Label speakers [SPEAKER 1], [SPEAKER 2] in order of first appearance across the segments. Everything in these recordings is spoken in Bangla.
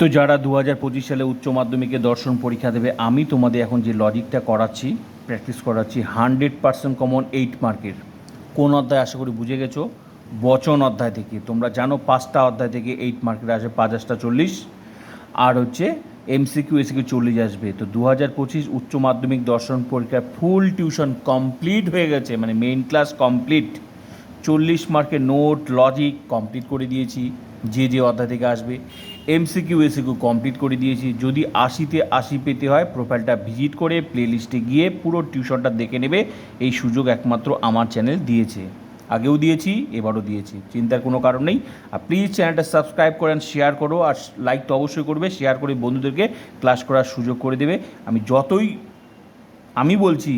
[SPEAKER 1] তো যারা দু হাজার পঁচিশ সালে উচ্চ মাধ্যমিকে দর্শন পরীক্ষা দেবে, আমি তোমাদের এখন যে লজিকটা করাচ্ছি প্র্যাকটিস করাচ্ছি হান্ড্রেড পার্সেন্ট কমন এইট মার্কের কোন অধ্যায় আশা করি বুঝে গেছো? বচন অধ্যায় থেকে। তোমরা জানো পাঁচটা অধ্যায় থেকে এইট মার্কের আসবে পাঁচটা চল্লিশ। আর হচ্ছে এমসিকিউ এসিকিউ চল্লিশ আসবে। তো দু হাজার পঁচিশ উচ্চ মাধ্যমিক দর্শন পরীক্ষায় ফুল টিউশন কমপ্লিট হয়ে গেছে। মানে মেইন ক্লাস কমপ্লিট চল্লিশ মার্কের নোট লজিক কমপ্লিট করে দিয়েছি। যে যে অধ্যায় থেকে আসবে। এমসিকিউ এসিকিউ কমপ্লিট করে দিয়েছি। যদি আশিতে আশি পেতে হয় প্রোফাইলটা ভিজিট করে প্লেলিস্টে গিয়ে পুরো টিউশনটা দেখে নেবে। এই সুযোগ একমাত্র আমার চ্যানেল দিয়েছে। আগেও দিয়েছি, এবারও দিয়েছি। চিন্তার কোনো কারণ নেই। আর প্লিজ চ্যানেলটা সাবস্ক্রাইব করেন শেয়ার করো। আর লাইক তো অবশ্যই করবে। শেয়ার করে বন্ধুদেরকে ক্লাস করার সুযোগ করে দেবে। আমি যতই, আমি বলছি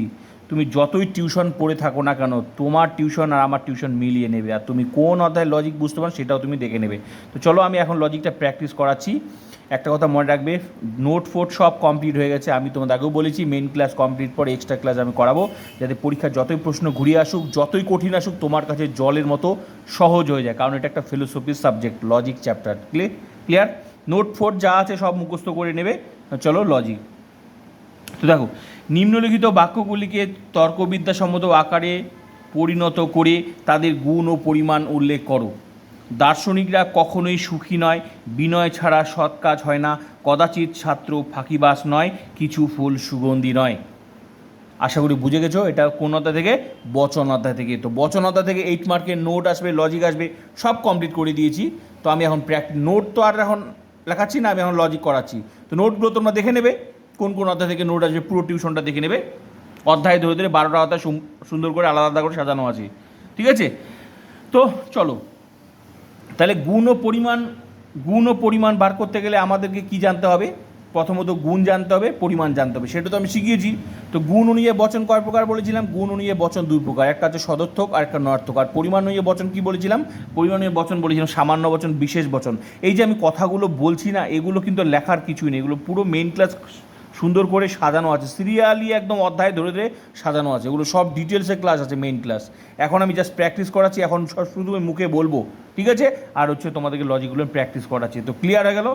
[SPEAKER 1] তুমি যতই টিউশন পড়ে থাকো না কেন, তোমার টিউশন আর আমার টিউশন মিলিয়ে নেবে। আর তুমি কোন অধ্যায় লজিক বুঝতে পারো সেটাও তুমি দেখে নেবে। তো চলো আমি এখন লজিকটা প্র্যাকটিস করাচ্ছি। একটা কথা মনে রাখবে নোট ফোট সব কমপ্লিট হয়ে গেছে। আমি তোমাদের আগেও বলেছি মেন ক্লাস কমপ্লিট পরে এক্সট্রা ক্লাস আমি করাবো। যাতে পরীক্ষার যতই প্রশ্ন ঘুরিয়ে আসুক, যতই কঠিন আসুক, তোমার কাছে জলের মতো সহজ হয়ে যায়। কারণ এটা একটা ফিলোসফির subject logic chapter clear note ফোট যা আছে সব মুখস্থ করে নেবে। চলো লজিক তো দেখো, নিম্নলিখিত বাক্যগুলিকে তর্কবিদ্যাসম্মত আকারে পরিণত করে তাদের গুণ ও পরিমাণ উল্লেখ করো। দার্শনিকরা কখনোই সুখী নয়, বিনয় ছাড়া সৎ কাজ হয় না, কদাচিৎ ছাত্র ফাঁকিবাস নয়, কিছু ফুল সুগন্ধি নয়। আশা করি বুঝে গেছো, এটা কোন অধ্যায় থেকে? বচন অধ্যায় থেকে। তো বচন অধ্যায় থেকে এইট মার্কের নোট আসবে লজিক আসবে, সব কমপ্লিট করে দিয়েছি। তো আমি এখন প্র্যাক নোট তো আর এখন লেখাচ্ছি না, আমি এখন লজিক করাচ্ছি। তো নোটগুলো তোমরা দেখে নেবে। কোন কোন অধ্যায় থেকে নোট আসবে, পুরো টিউশনটা দেখে নেবে। অধ্যায় ধরে ধরে বারোটা অধ্যায় সুন্দর করে আলাদা আলাদা করে সাজানো আছে। ঠিক আছে? তো চলো। তাহলে গুণ ও পরিমাণ, গুণ ও পরিমাণ বার করতে গেলে আমাদেরকে কি জানতে হবে? প্রথমত গুণ জানতে হবে, পরিমাণ জানতে হবে। সেটা তো আমি শিখিয়েছি। তো গুণ অনুযায়ী বচন কয় প্রকার বলেছিলাম? গুণ অনুযায়ী বচন দুই প্রকার। একটা হচ্ছে সদর্থক, আর একটা নর্থক। আর পরিমাণ অনুযায়ী বচন কি বলেছিলাম? পরিমাণ অনুযায়ী বচন বলেছিলাম সামান্য বচন, বিশেষ বচন। এই যে আমি কথাগুলো বলছি না, এগুলো কিন্তু লেখার কিছুই নেই। এগুলো পুরো মেন ক্লাস সুন্দর করে সাজানো আছে। সিরিয়ালি একদম অধ্যায় ধরে ধরে সাজানো আছে। এগুলো সব ডিটেলসে ক্লাস আছে মেইন ক্লাস এখন আমি জাস্ট প্র্যাকটিস করাচ্ছি, এখন সব শুধু মুখে বলব, ঠিক আছে? আর হচ্ছে তোমাদেরকে লজিকগুলো প্র্যাকটিস করাচ্ছি। তো ক্লিয়ার হয়ে গেল?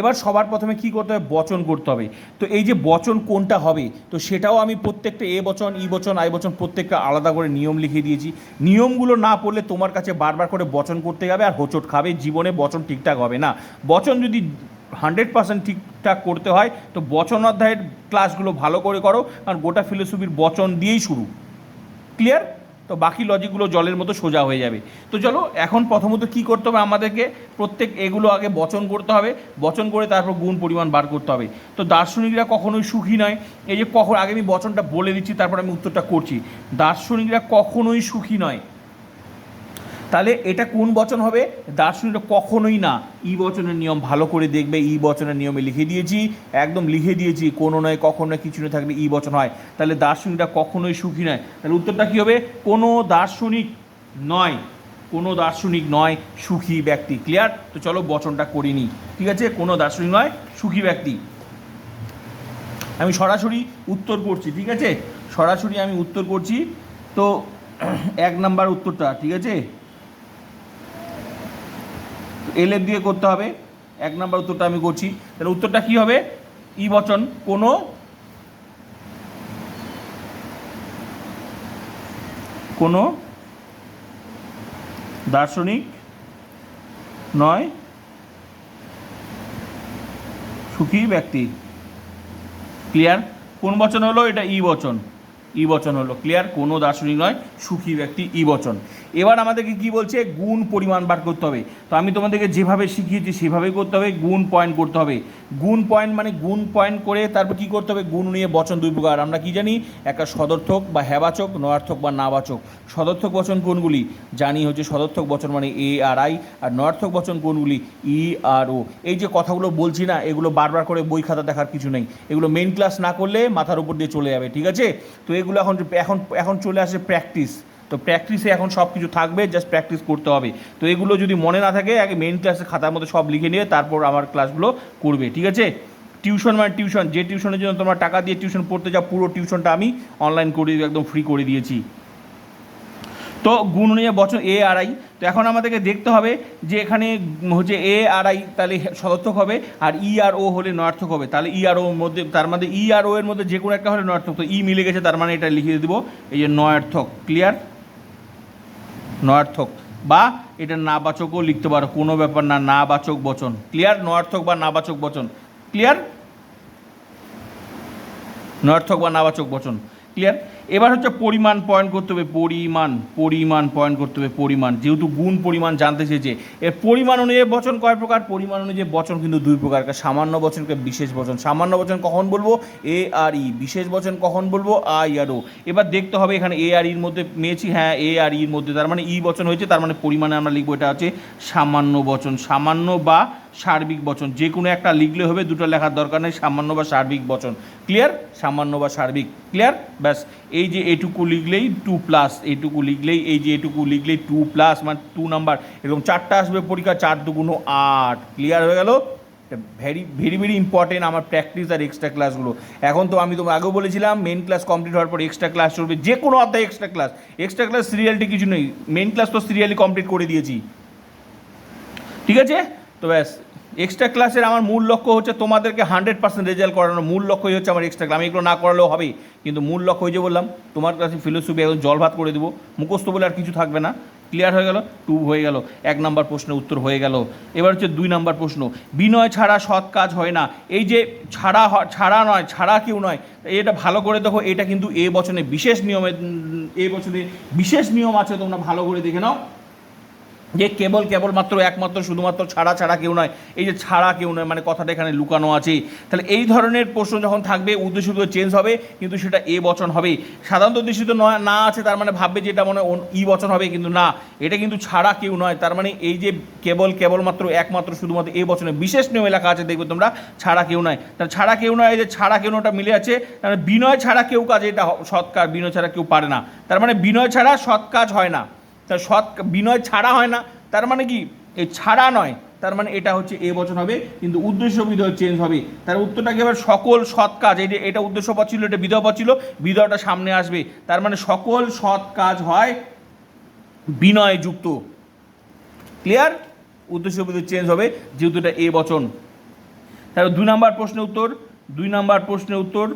[SPEAKER 1] এবার সবার প্রথমে কি করতে হবে? বচন করতে হবে। তো এই যে বচন কোনটা হবে? তো সেটাও আমি প্রত্যেকটা এ বচন, ই বচন, আই বচন প্রত্যেকটা আলাদা করে নিয়ম লিখে দিয়েছি। নিয়মগুলো না পড়লে তোমার কাছে বারবার করে বচন করতে যাবে আর হোঁচট খাবে। জীবনে বচন ঠিকঠাক হবে না। বচন যদি হান্ড্রেড পার্সেন্ট ঠিকঠাক করতে হয়। তো বচন অধ্যায়ের ক্লাসগুলো ভালো করে করো, কারণ গোটা ফিলোসফির বচন দিয়েই শুরু। ক্লিয়ার তো বাকি লজিকগুলো জলের মতো সোজা হয়ে যাবে। তো চলো, এখন প্রথমত কি করতে হবে আমাদেরকে? প্রত্যেক এগুলো আগে বচন করতে হবে। বচন করে তারপর গুণ পরিমাণ বার করতে হবে। তো দার্শনিকরা কখনোই সুখী নয়। এই যে কখন, আগে আমি বচনটা বলে দিচ্ছি, তারপর আমি উত্তরটা করছি। দার্শনিকরা কখনোই সুখী নয়। তাহলে এটা কোন বচন হবে? দার্শনিকরা কখনোই না, ই বচনের নিয়ম ভালো করে দেখবে, ই বচনের নিয়মে লিখে দিয়েছি, একদম লিখে দিয়েছি, কোনো নয়, কখনো কিছু নয়, থাকলে ই বচন হয়। তাহলে দার্শনিকটা কখনোই সুখী নয়। তাহলে উত্তরটা কী হবে? কোনো দার্শনিক নয়, কোনো দার্শনিক নয়, সুখী ব্যক্তি। ক্লিয়ার? তো চলো বচনটা করিনি ঠিক আছে? কোনো দার্শনিক নয়, সুখী ব্যক্তি। আমি সরাসরি উত্তর করছি, ঠিক আছে? সরাসরি আমি উত্তর করছি। তো এক নাম্বার উত্তরটা, ঠিক আছে? এলের দিয়ে করতে হবে। এক নাম্বার উত্তরটা আমি করছি। তাহলে উত্তরটা কি হবে? ই বচন। কোনো কোনো দার্শনিক নয়। সুখী ব্যক্তি। ক্লিয়ার কোন বচন হলো? এটা ই বচন। ই বচন হলো ক্লিয়ার কোনো দার্শনিক নয়, সুখী ব্যক্তি ই বচন এবার আমাদেরকে কি বলছে? গুণ পরিমাণ বার করতে হবে। তো আমি তোমাদেরকে যেভাবে শিখিয়েছি, সেভাবেই করতে হবে, গুণ পয়েন্ট করতে হবে। গুণ পয়েন্ট মানে গুণ পয়েন্ট করে তারপর কি করতে হবে? গুণ নিয়ে বচন দুই প্রকার। আমরা কি জানি? একটা সদর্থক বা হ্যাবাচক, নয়ার্থক বা নাবাচক। সদর্থক বচন কোনগুলি? জানি হচ্ছে সদর্থক বচন মানে এ আর আই, আর নয়ার্থক বচন কোনগুলি? ই আর ও। এই যে কথাগুলো বলছি না, এগুলো বারবার করে বই খাতা দেখার কিছু নেই। এগুলো মেন ক্লাস না করলে মাথার উপর দিয়ে চলে যাবে, ঠিক আছে? তো এগুলো এখন এখন এখন চলে আসে প্র্যাকটিস তো প্র্যাকটিসে এখন সব কিছু থাকবে জাস্ট প্র্যাকটিস করতে হবে। তো এগুলো যদি মনে না থাকে, আগে মেন ক্লাসে খাতার মধ্যে সব লিখে নিয়ে তারপর আমার ক্লাসগুলো করবে, ঠিক আছে? টিউশন মানে টিউশন যে টিউশনের জন্য তোমরা টাকা দিয়ে টিউশন পড়তে যাও পুরো টিউশনটা আমি অনলাইন করে একদম ফ্রি করে দিয়েছি। তো গুণ নিয়ে বছর এ আর আই তো এখন আমাদেরকে দেখতে হবে যে এখানে হচ্ছে এ আর আই তাহলে সদর্থক হবে, আর ই আর ও হলে নয়ার্থক হবে। তাহলে ই আর ওর মধ্যে, তার মধ্যে ই আর ও এর মধ্যে যে কোনো একটা হলে নয়ার্থক। তো ই মিলে গেছে, তার মানে এটা লিখে দেবো, এই যে নয়ার্থক ক্লিয়ার নয়ার্থক। বা এটা নাবাচকও লিখতে পারো, কোনো ব্যাপার না, নাবাচক বচন। ক্লিয়ার নয়ার্থক বা নাবাচক বচন? ক্লিয়ার নয়ার্থক বা নাবাচক বচন। ক্লিয়ার এবার হচ্ছে পরিমাণ পয়েন্ট করতে হবে, পরিমাণ পরিমাণ পয়েন্ট করতে হবে, পরিমাণ। যেহেতু গুণ পরিমাণ জানতে চেয়েছে, এর পরিমাণ অনুযায়ী বচন কয় প্রকার? পরিমাণ অনুযায়ী বচন কিন্তু দুই প্রকার। সামান্য বচনকে বিশেষ বচন। সামান্য বচন কখন বলব? এ আর ই বিশেষ বচন কখন বলব? আই আর ও এবার দেখতে হবে এখানে এ আর ইর মধ্যে মেয়েছি হ্যাঁ এ আর ইর মধ্যে। তার মানে ই বচন হয়েছে, তার মানে পরিমাণে আমরা লিখব এটা হচ্ছে সামান্য বচন। সামান্য বা সার্বিক বচন। যে কোনো একটা লিখলে হবে, দুটো লেখার দরকার নেই, সামান্য বা সার্বিক বচন। ক্লিয়ার সামান্য বা সার্বিক। ক্লিয়ার ব্যাস। এই যে এটুকু লিখলেই টু প্লাস এইটুকু লিখলেই এই যে এটুকু লিখলেই টু প্লাস মানে টু নাম্বার এরকম চারটা আসবে পরীক্ষা, চার দুগুণ আট। ক্লিয়ার হয়ে গেল? ভেরি ভেরি ভেরি ইম্পর্টেন্ট আমার প্র্যাকটিস আর এক্সট্রা ক্লাসগুলো এখন তো আমি তোমার আগেও বলেছিলাম মেন ক্লাস কমপ্লিট হওয়ার পর এক্সট্রা ক্লাস চলবে, যে কোনো অধ্যায় এক্সট্রা ক্লাস এক্সট্রা ক্লাস সিরিয়ালটি কিছু নেই। মেন ক্লাস তো সিরিয়ালি কমপ্লিট করে দিয়েছি। ঠিক আছে? তো ব্যাস এক্সট্রা ক্লাসের আমার মূল লক্ষ্য হচ্ছে তোমাদেরকে হান্ড্রেড পার্সেন্ট রেজাল্ট করানো। মূল লক্ষ্যই হচ্ছে আমার এক্সট্রা ক্লাস আমি এগুলো না করালেও হবেই। কিন্তু মূল লক্ষ্য যে বললাম, তোমার কাছে ফিলোসফি একদম জল ভাত করে দেবো। মুখস্থ বলে আর কিছু থাকবে না। ক্লিয়ার হয়ে গেল? টু হয়ে গেল। এক নাম্বার প্রশ্নের উত্তর হয়ে গেল। এবার হচ্ছে দুই নাম্বার প্রশ্ন। বিনয় ছাড়া সৎ কাজ হয় না। এই যে ছাড়া ছাড়া নয়, ছাড়া কেউ নয়, এটা ভালো করে দেখো। এটা কিন্তু এ বছরে বিশেষ নিয়মে এ বছরে বিশেষ নিয়ম আছে, তোমরা ভালো করে দেখে নাও। যে কেবল কেবলমাত্র, একমাত্র, শুধুমাত্র ছাড়া ছাড়া কেউ নয়, এই যে ছাড়া কেউ নয় মানে কথাটা এখানে লুকানো আছে তাহলে এই ধরনের প্রশ্ন যখন থাকবে, উদ্দেশ্য চেঞ্জ হবে, কিন্তু সেটা এ বচন হবে সাধারণত উদ্দেশিত নয়, না আছে, তার মানে ভাববে যে এটা মনে ই বচন হবে, কিন্তু না, এটা কিন্তু ছাড়া কেউ নয়। তার মানে এই যে কেবল কেবলমাত্র, একমাত্র, শুধুমাত্র এ বচনে বিশেষ নিয়ম এলাকা আছে, দেখবে তোমরা, ছাড়া কেউ নয়। তাহলে ছাড়া কেউ নয়, এই যে ছাড়া কেউ নয়টা মিলে আছে, তার মানে বিনয় ছাড়া কেউ কাজ, এটা সৎ কাজ, বিনয় ছাড়া কেউ পারে না। তার মানে বিনয় ছাড়া সৎ কাজ হয় না। তা সৎ বিনয় ছাড়া হয় না, তার মানে কি? এই ছাড়া নয়, তার মানে এটা হচ্ছে এ বচন হবে, কিন্তু উদ্দেশ্য বিধেয় চেঞ্জ হবে। তার উত্তরটাকে এবার সকল সৎ কাজ, এই এটা উদ্দেশ্য পদ ছিল, এটা বিধেয় পদ ছিল, বিধয়টা সামনে আসবে। তার মানে সকল সৎ কাজ হয় বিনয় যুক্ত। ক্লিয়ার উদ্দেশ্য বিধেয় চেঞ্জ হবে, যেহেতু এটা এ বচন। তাহলে দুই নাম্বার প্রশ্নের উত্তর, দুই নাম্বার প্রশ্নের উত্তর।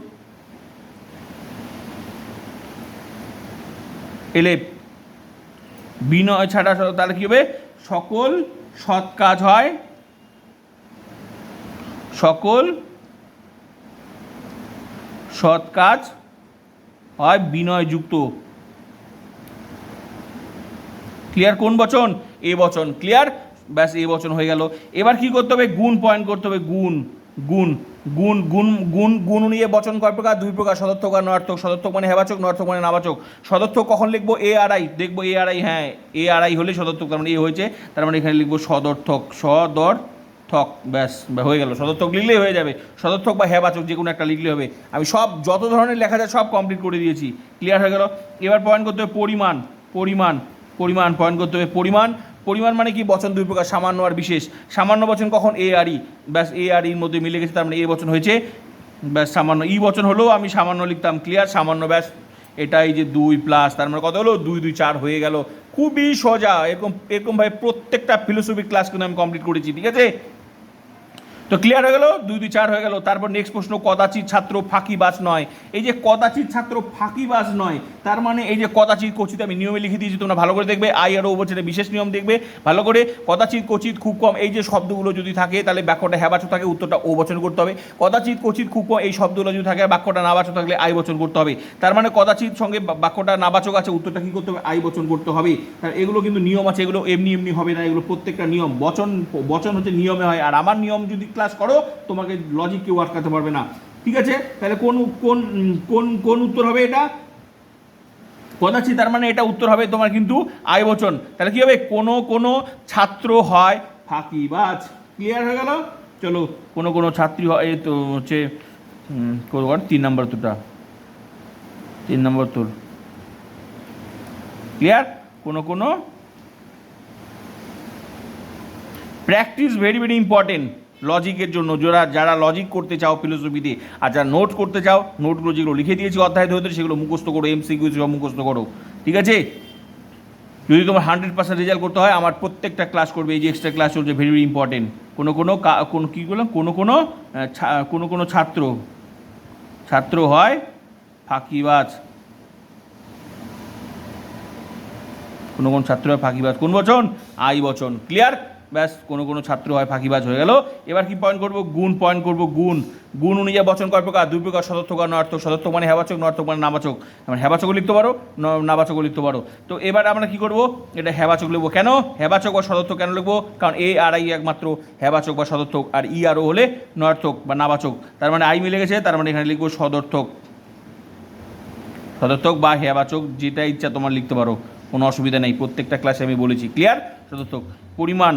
[SPEAKER 1] এলে বিনয় ছাড়া তাহলে কি হবে? সকল সৎ কাজ হয়। সকল সৎ কাজ হয় বিনয়যুক্ত ক্লিয়ার কোন বচন? এ বচন। ক্লিয়ার ব্যাস, এ বচন হয়ে গেল। এবার কি করতে হবে? গুণ পয়েন্ট করতে হবে। গুণ গুণ। গুণ গুণ গুণ গুণ নিয়ে বচন কয় প্রকার? দুই প্রকার, সদর্থক আর নয়ার্থক সদর্থক মানে হেবাচক নয়ার্থক মানে নাবাচক। সদর্থক কখন লিখব? এ আর আই। দেখব এ আর আই হ্যাঁ এ আর আই হলে সদর্থক, তার মানে এ হয়েছে। তার মানে এখানে লিখব সদর্থক সদর থক ব্যাস, হয়ে গেল। সদর্থক লিখলেই হয়ে যাবে। সদর্থক বা হেবাচক যে কোনো একটা লিখলে হবে। আমি সব, যত ধরনের লেখা যায় সব কমপ্লিট করে দিয়েছি। ক্লিয়ার হয়ে গেল? এবার পয়েন্ট করতে হবে পরিমাণ পরিমাণ পরিমাণ পয়েন্ট করতে হবে পরিমাণ। পরিমাণ মানে কি? বচন দুই প্রকার, সামান্য আর বিশেষ। সামান্য বচন কখন? এ আর ই। ব্যাস, এ আর ইর মধ্যে মিলে গেছে, তার মানে এ বচন হয়েছে। ব্যাস, সামান্য, ই বচন হলেও আমি সামান্য লিখতাম ক্লিয়ার সামান্য ব্যাস, এটাই যে দুই প্লাস তার মানে কত হলো? দুই দুই, চার হয়ে গেল। খুবই সোজা, এরকম এরকমভাবে প্রত্যেকটা ফিলোসফি ক্লাস কিন্তু আমি কমপ্লিট করেছি, ঠিক আছে? তো ক্লিয়ার হয়ে গেল? দুই দুই, চার হয়ে গেল। তারপর নেক্সট প্রশ্ন, কদাচিৎ ছাত্র ফাঁকিবাজ নয়। এই যে কদাচিৎ ছাত্র ফাঁকিবাজ নয়, তার মানে এই যে কদাচিৎ কচিত আমি নিয়মে লিখে দিয়েছি, তোমরা ভালো করে দেখবে। আই আর ও বছরে বিশেষ নিয়ম দেখবে। ভালো করে, কদাচিৎ কচিত খুব কম, এই যে শব্দগুলো যদি থাকে, তাহলে বাক্যটা হ্যাবাচক থাকে, উত্তরটা ও বচন করতে হবে। কদাচিৎ কচিত খুব কম, এই শব্দগুলো যদি থাকে, বাক্যটা নাবাচক থাকলে আই বচন করতে হবে। তার মানে কদাচিৎ সঙ্গে বাক্যটা নাবাচক আছে, উত্তরটা কী করতে হবে? আই বচন করতে হবে। তার এগুলো কিন্তু নিয়ম আছে, এগুলো এমনি এমনি হবে না, এগুলো প্রত্যেকটা নিয়ম। বচন বচন হচ্ছে নিয়মে হয়। আর আমার নিয়ম যদি ক্লাস করো, তোমাকে লজিক কেউ আটকাতে পারবে না। ঠিক আছে? তাহলে কোন কোন কোন কোন উত্তর হবে এটা? কদাচি তার মানে এটা উত্তর হবে তোমার কিন্তু আয় বচন। তাহলে কি হবে? কোনো কোনো ছাত্র হয় ফাঁকিবাজ। ক্লিয়ার হয়ে গেল? চলো, কোনো কোনো ছাত্রী হয় তো হচ্ছে তিন নম্বর উত্তরটা। তিন নম্বর উত্তর। ক্লিয়ার কোনো কোনো? প্র্যাকটিস ভেরি ভেরি ইম্পর্টেন্ট লজিকের জন্য, যারা যারা লজিক করতে চাও ফিলোসফিতে আর যারা নোট করতে চাও নোটগুলো যেগুলো লিখে দিয়েছি অধ্যায় ধরে সেগুলো মুখস্থ করো এমসিকিউ সব মুখস্থ করো। ঠিক আছে? যদি তোমার হান্ড্রেড পার্সেন্ট রেজাল্ট করতে হয়, আমার প্রত্যেকটা ক্লাস করবে, এই যে এক্সট্রা ক্লাস চলছে ভেরি ভেরি ইম্পর্টেন্ট কোনো কোনো কোনো কী করলাম কোনো কোনো কোনো কোনো ছাত্র। ছাত্র হয় ফাঁকিবাজ। কোনো কোনো ছাত্র হয় ফাঁকিবাজ। কোন বচন? আই বচন। ক্লিয়ার ব্যাস, কোনো কোনো ছাত্র হয় ফাঁকিবাজ হয়ে গেল। এবার কি পয়েন্ট করব? গুণ পয়েন্ট করব, গুণ। গুণ অনুযায়ী বচন কয় প্রকার, দুই প্রকার সদর্থক আর নর্থক সদর্থক মানে হেবাচক নর্থক মানে নাবাচক। মানে হেবাচকও লিখতে পারো নাবাচকও লিখতে পারো। তো এবার আমরা কি করব? এটা হেবাচক লিখব কেন? হেবাচক বা সদর্থক কেন লিখব? কারণ এ আর আই একমাত্র হেবাচক বা সদর্থক আর ই আর ও হলে নর্থক বা নাবাচক। তার মানে আই মিলে গেছে, তার মানে এখানে লিখব সদর্থক। সদর্থক বা হেবাচক, যেটা ইচ্ছা তোমার লিখতে পারো। কোনো অসুবিধা নেই, প্রত্যেকটা ক্লাসে আমি বলেছি। ক্লিয়ার সদর্থক। পরিমাণ।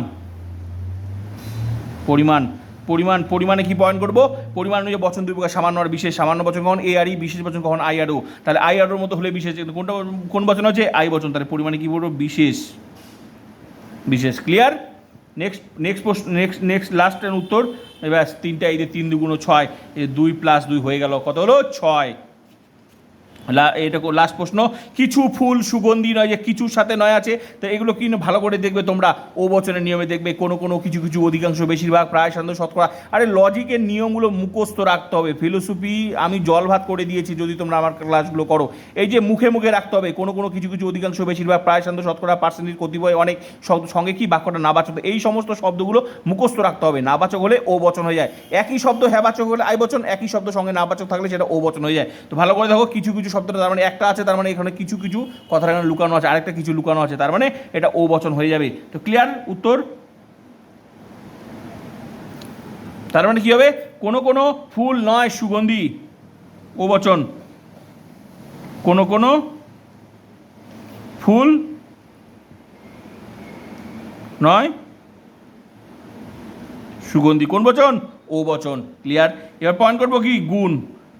[SPEAKER 1] পরিমাণ পরিমাণ, পরিমাণে কি পয়েন্ট করব? পরিমাণ অনুযায়ী বচন দুই প্রকার, সামান্য আর বিশেষ। সামান্য বচন কখন এ আর ই বিশেষ বচন কখন আই ও তাহলে আই আর ওর মতো হলে বিশেষ কোনটা, কোন বচন হচ্ছে? আই বচন। তাহলে পরিমাণে কি বলব? বিশেষ। বিশেষ। ক্লিয়ার নেক্সট নেক্সট প্রশ্ন নেক্সট নেক্সট লাস্টের উত্তর। ব্যাস তিনটা, এই যে তিন দুগুণ ছয় দুই প্লাস দুই হয়ে গেল। কত হলো? ছয়। এটা লাস্ট প্রশ্ন, কিছু ফুল সুগন্ধি নয় যে কিছুর সাথে নয় আছে, তো এগুলো কি ভালো করে দেখবে তোমরা? ও বচনের নিয়মে দেখবে, কোনো কোনো কিছু কিছু অধিকাংশ বেশিরভাগ, প্রায় সাধারণত শতকরা। আরে লজিকের নিয়মগুলো মুখস্থ রাখতে হবে। ফিলোসফি আমি জল ভাত করে দিয়েছি, যদি তোমরা আমার ক্লাসগুলো করো। এই যে মুখে মুখে রাখতে হবে, কোনো কোনো কিছু কিছু অধিকাংশ বেশিরভাগ, প্রায় সাধারণত শতকরা পার্সেন্টেজ কতিপয় অনেক সঙ্গে কি বাক্যটা না নাবাচক এই সমস্ত শব্দগুলো মুখস্থ রাখতে হবে নাবাচক হলে ও বচন হয়ে যায়। একই শব্দ হ্যাবাচক হলে আই বচন, একই শব্দ সঙ্গে নাবাচক থাকলে সেটা ও বচন হয়ে যায়। তো ভালো করে দেখো, কিছু কিছু শব্দটা, তার মানে একটা আছে, তার মানে এখানে কিছু কিছু কথা এখানে লুকানো আছে, আরেকটা কিছু লুকানো আছে, তার মানে এটা ও বচন হয়ে যাবে। তো ক্লিয়ার উত্তর? তার মানে কি হবে? কোনো কোনো ফুল নয় সুগন্ধি, ও বচন। কোনো কোনো ফুল নয় সুগন্ধি। কোন বচন? ও বচন। ক্লিয়ার এবার পয়েন্ট করব কি? গুণ।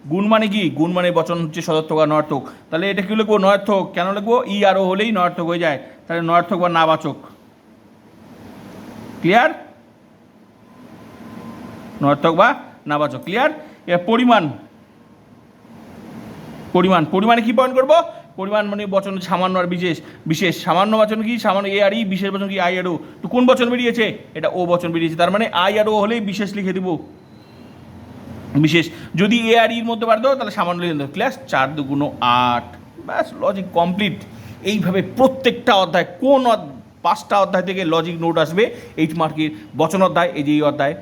[SPEAKER 1] গুণ মানে কি? গুণ মানে বচন হচ্ছে সদর্থক আর নর্থক তাহলে এটা কি লিখব? নর্থক কেন লিখব? ই আর ও হলেই নর্থক হয়ে যায়। তাহলে নর্থক বা নাবাচক। ক্লিয়ার নর্থক বা নাবাচক। ক্লিয়ার এবার পরিমাণ। পরিমাণ। পরিমাণে কি পয়েন্ট করব? পরিমাণ মানে বচন সামান্য আর বিশেষ। বিশেষ। সামান্য বচন কি? সামান্য এ আর ই, বিশেষ বচন কি? আই আর ও। তো কোন বচন বেরিয়েছে? এটা ও বচন বেরিয়েছে। তার মানে আই আর ও হলেই বিশেষ লিখে দিব। বিশেষ যদি এ আর ইর মধ্যে পারতো তাহলে সামান্য ক্লাস চার দুগুণ আট। ব্যাস লজিক কমপ্লিট এইভাবে প্রত্যেকটা অধ্যায়, কোন পাঁচটা অধ্যায় থেকে লজিক নোট আসবে এইট মার্কের বচন অধ্যায়, এই যে এই অধ্যায়,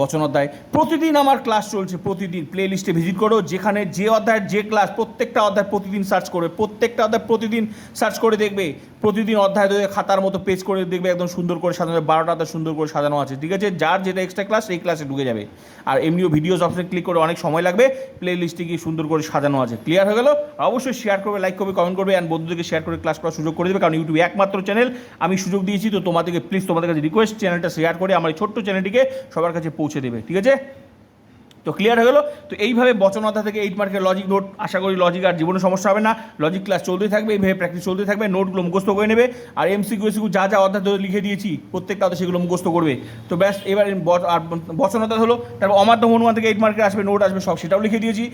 [SPEAKER 1] বচন অধ্যায়। প্রতিদিন আমার ক্লাস চলছে, প্রতিদিন। প্লে লিস্টে ভিজিট করো, যেখানে যে অধ্যায়ের যে ক্লাস প্রত্যেকটা অধ্যায় প্রতিদিন সার্চ করবে। প্রত্যেকটা অধ্যায় প্রতিদিন সার্চ করে দেখবে। প্রতিদিন অধ্যায় ধরে খাতার মতো পেজ করে দেখবে, একদম সুন্দর করে সাজানো বারোটা অধ্যায় সুন্দর করে সাজানো আছে, ঠিক আছে? যার যেটা এক্সট্রা ক্লাস সেই ক্লাসে ঢুকে যাবে। আর এমনিও ভিডিওস অপশনে ক্লিক করে অনেক সময় লাগবে। প্লে লিস্টে গিয়ে সুন্দর করে সাজানো আছে। ক্লিয়ার হয়ে গেল? অবশ্যই শেয়ার করবে লাইক করবে কমেন্ট করবে অ্যান্ড বন্ধুদেরকে শেয়ার করে ক্লাস করার সুযোগ করে দেবে। কারণ ইউটিউব একমাত্র চ্যানেল আমি সুযোগ দিয়েছি, তো তোমাদেরকে প্লিজ তোমাদের কাছে রিকোয়েস্ট চ্যানেলটা শেয়ার করে আমার এই ছোট্ট চ্যানেলটিকে সবার কাছে পৌঁছে দেবে। ঠিক আছে? তো ক্লিয়ার হয়ে গেলো। তো এইভাবে বচনতা থেকে এইট মার্কের লজিক নোট আশা করি লজিক আর জীবনে সমস্যা হবে না। লজিক ক্লাস চলতেই থাকবে, এইভাবে প্র্যাকটিস চলতেই থাকবে নোটগুলো মুখস্থ করে নেবে। আর এমসিকিউ এসিকিউ যা যা ধরে লিখে দিয়েছি, প্রত্যেকটা অধ্যায় সেগুলো মুখস্থ করবে। তো ব্যাস, এবার আর বচনতা হলো, তারপর অমাধ্যম অনুমান থেকে এইট মার্কের আসবে নোট আসবে, সব সেটাও লিখে দিয়েছি।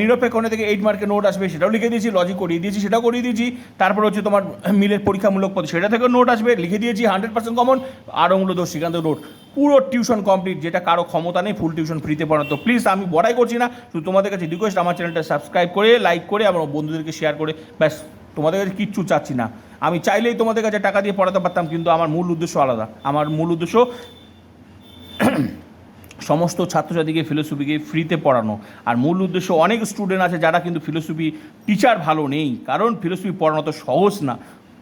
[SPEAKER 1] নিরপেক্ষণে থেকে এইট মার্কের নোট আসবে, সেটাও লিখে দিয়েছি লজিক করিয়ে দিয়েছি, সেটাও করিয়ে দিয়েছি। তারপর হচ্ছে তোমার মিলের পরীক্ষামূলক পদ, সেটা থেকেও নোট আসবে, লিখে দিয়েছি হান্ড্রেড পার্সেন্ট কমন আর মূলত শ্রীকান্ত নোট পুরো টিউশন কমপ্লিট, যেটা কারও ক্ষমতা নেই ফুল টিউশন ফ্রিতে পড়ানো। তো প্লিজ আমি বড়াই করছি না, শুধু তোমাদের কাছে রিকোয়েস্ট আমার চ্যানেলটা সাবস্ক্রাইব করে লাইক করে, আমার বন্ধুদেরকে শেয়ার করে, ব্যাস, তোমাদের কাছে কিচ্ছু চাচ্ছি না। আমি চাইলেই তোমাদের কাছে টাকা দিয়ে পড়াতে পারতাম, কিন্তু আমার মূল উদ্দেশ্য আলাদা। আমার মূল উদ্দেশ্য সমস্ত ছাত্রছাত্রীকে ফিলোসফিকে ফ্রিতে পড়ানো। আর মূল উদ্দেশ্য অনেক স্টুডেন্ট আছে যারা কিন্তু ফিলোসফি টিচার ভালো নেই। কারণ ফিলোসফি পড়ানো তো সহজ না।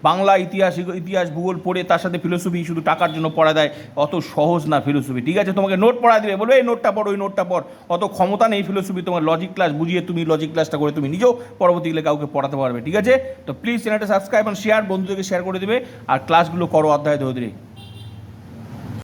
[SPEAKER 1] বাংলা ইতিহাস ইতিহাস, ভূগোল পড়ে তার সাথে ফিলোসফি শুধু টাকার জন্য পড়া দেয়, অত সহজ না ফিলোসফি ঠিক আছে? তোমাকে নোট পড়া দেবে, বলবে, এই নোটটা পড়, ওই নোটটা পড়। অত ক্ষমতা নেই ফিলোসফি তোমার লজিক ক্লাস বুঝিয়ে তুমি লজিক ক্লাসটা করে তুমি নিজেও পরবর্তীকালে কাউকে পড়াতে পারবে। ঠিক আছে? তো প্লিজ চ্যানেলটা সাবস্ক্রাইব আর শেয়ার বন্ধুদেরকে শেয়ার করে দেবে। আর ক্লাসগুলো করো অধ্যায় ধরে